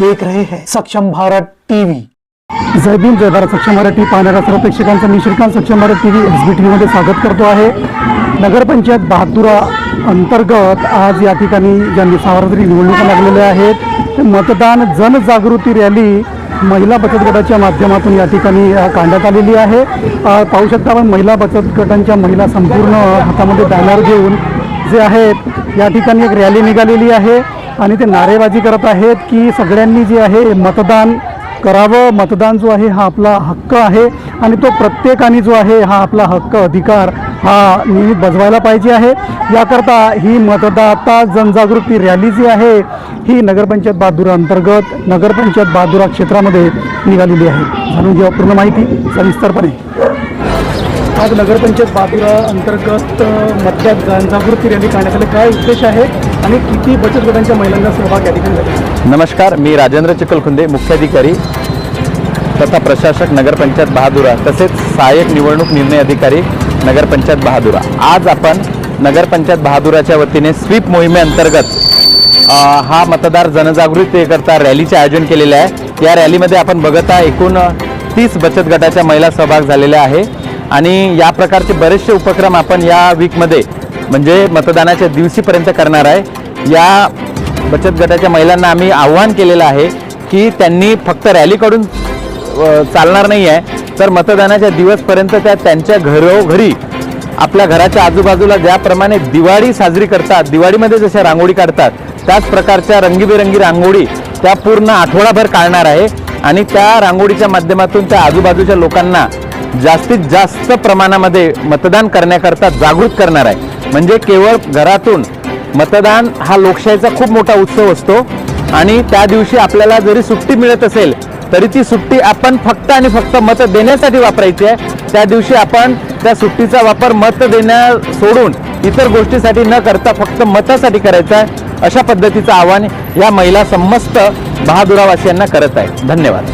देख रहे हैं। सक्षम भारत टीवी। जय भीम जय भारत। सक्षम मराठी पाहणाऱ्या सर्व प्रेक्षकांचं मी Shrikant Saksham Bharat T V S B T व्हीमध्ये स्वागत करतो आहे. नगरपंचायत बहादुरा अंतर्गत आज या ठिकाणी ज्या सार्वत्रिक निवडणुका लागलेल्या आहेत मतदान जनजागृती रॅली महिला बचत गटाच्या माध्यमातून या ठिकाणी काढण्यात आलेली आहे. पाहू शकता आपण महिला बचत गटांच्या महिला संपूर्ण हातामध्ये बॅनर घेऊन जे आहेत या ठिकाणी एक रॅली निघालेली आहे. आणि ते नारेबाजी करत आहेत की सगळ्यांनी जे आहे मतदान करावं. मतदान जो आहे हा आपला हक्क आहे आणि तो प्रत्येकाने जो आहे हा आपला हक्क अधिकार हा नियमित बजवायला पाहिजे आहे. याकरता ही मतदाता जनजागृती रॅली जी आहे ही नगरपंचायत बहादुरा अंतर्गत नगरपंचायत बहादुरा क्षेत्रामध्ये निघालेली आहे. जाणून घेऊया पूर्ण माहिती सविस्तरपणे. आज नगरपंचायत बहादुरा अंतर्गत मतदार जनजागृती रॅली काढण्यात आली काय उद्देश आहे आणि किती बचत गटांच्या महिलांचा सहभाग या ठिकाणी नमस्कार मी राजेंद्र चिखलखुंदे मुख्याधिकारी तथा प्रशासक नगरपंचायत बहादुरा तसेच सहाय्यक निवडणूक निर्णय अधिकारी नगरपंचायत बहादुरा. आज आपण नगरपंचायत बहादुराच्या वतीने स्वीप मोहिमेअंतर्गत हा मतदार जनजागृतीकरता रॅलीचे आयोजन केलेले आहे. या रॅलीमध्ये आपण बघत आहे एकूण तीस बचत गटाच्या महिला सहभाग झालेल्या आहे. आणि या प्रकारचे बरेचसे उपक्रम आपण या वीकमध्ये म्हणजे मतदानाच्या दिवशीपर्यंत करणार आहे. या बचत गटाच्या महिलांना आम्ही आव्हान केलेलं आहे की त्यांनी फक्त रॅलीकडून चालणार नाही आहे तर मतदानाच्या दिवसपर्यंत त्या त्यांच्या घरोघरी आपल्या घराच्या आजूबाजूला ज्याप्रमाणे दिवाळी साजरी करतात दिवाळीमध्ये जशा रांगोळी काढतात त्याच प्रकारच्या रंगीबेरंगी रांगोळी त्या पूर्ण आठवडाभर काढणार आहे. आणि त्या रांगोळीच्या माध्यमातून त्या आजूबाजूच्या लोकांना जास्तीत जास्त प्रमाणामध्ये मतदान करण्याकरता जागृत करणार आहे. म्हणजे केवळ घरातून मतदान हा लोकशाहीचा खूप मोठा उत्सव असतो. आणि त्या दिवशी आपल्याला जरी सुट्टी मिळत असेल तरी ती सुट्टी आपण फक्त आणि फक्त मत देण्यासाठी वापरायची आहे. त्या दिवशी आपण त्या सुट्टीचा वापर मत देण्या सोडून इतर गोष्टीसाठी न करता फक्त मतासाठी करायचा आहे अशा पद्धतीचं आव्हान या महिला समस्त बहादुरावासियांना करत आहे. धन्यवाद.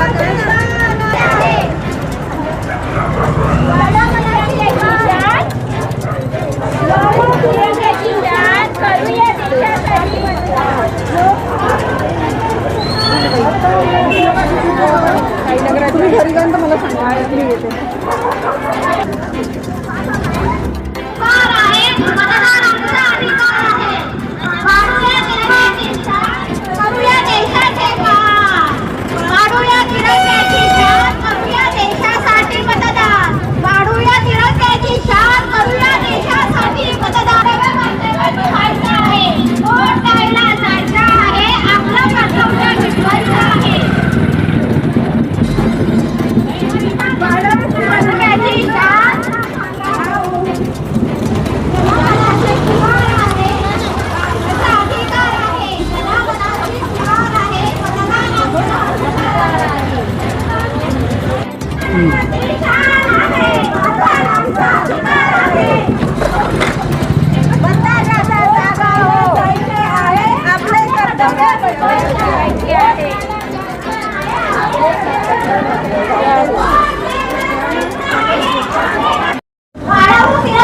आपल्या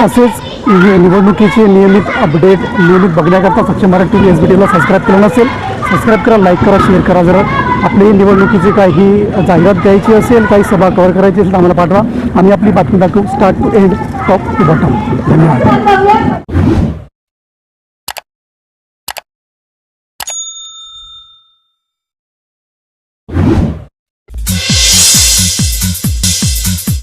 असेच निवडणुकीचे नियमित अपडेट नियमित बघण्याकरता Saksham Marathi T V S B टीला सबस्क्राईब केलं नसेल सबस्क्राईब करा लाईक करा शेअर करा जरा. आपली निवडणुकीची काही जाहिरात द्यायची असेल काही सभा कव्हर करायची असेल तर आम्हाला पाठवा. आम्ही आपली बातमी दाखवू. Start to end top to bottom धन्यवाद.